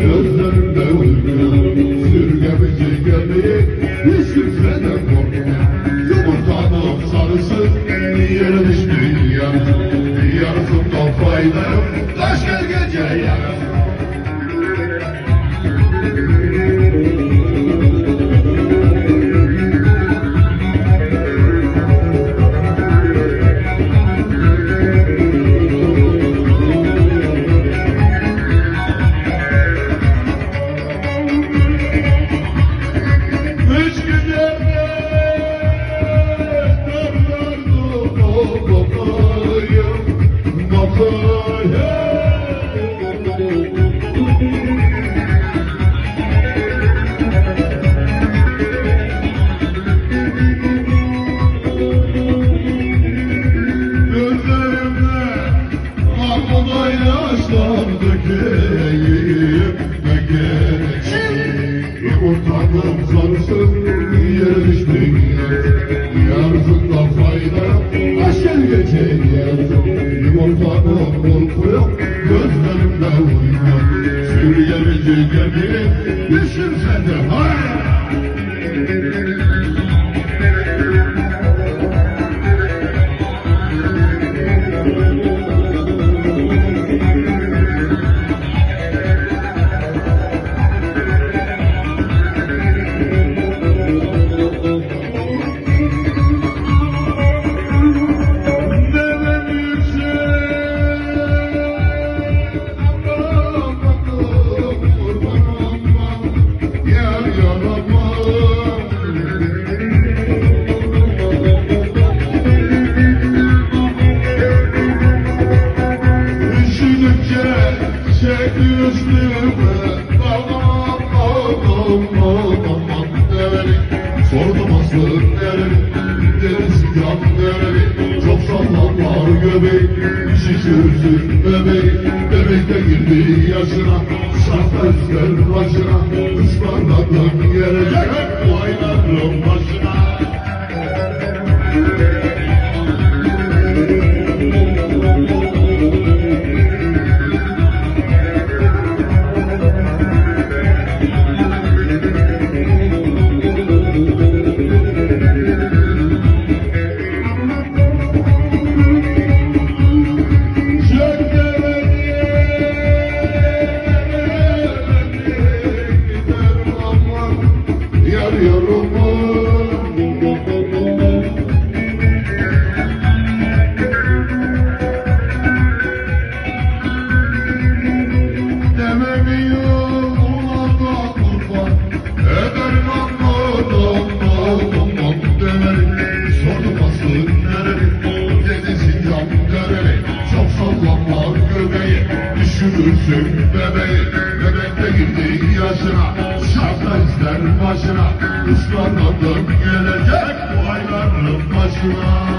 gözlerimde uyuyor Sürgemeci gemiyi hiç dökeyim. Yumurtanın sarısı yere düştü Yarısından fayda aşer geçer Yumurtanın korku yok gözlerimde uyuyor Sürüyemici gemi düşünse de nereli Deniz nereli Çok sallanlar göbeği Şişirsün bebeği Bebek de girdi yaşına Saf özgür başına Ismarladım gelecek Vaylarım başına eu não başına Islanmadım gelecek Bu ayların başına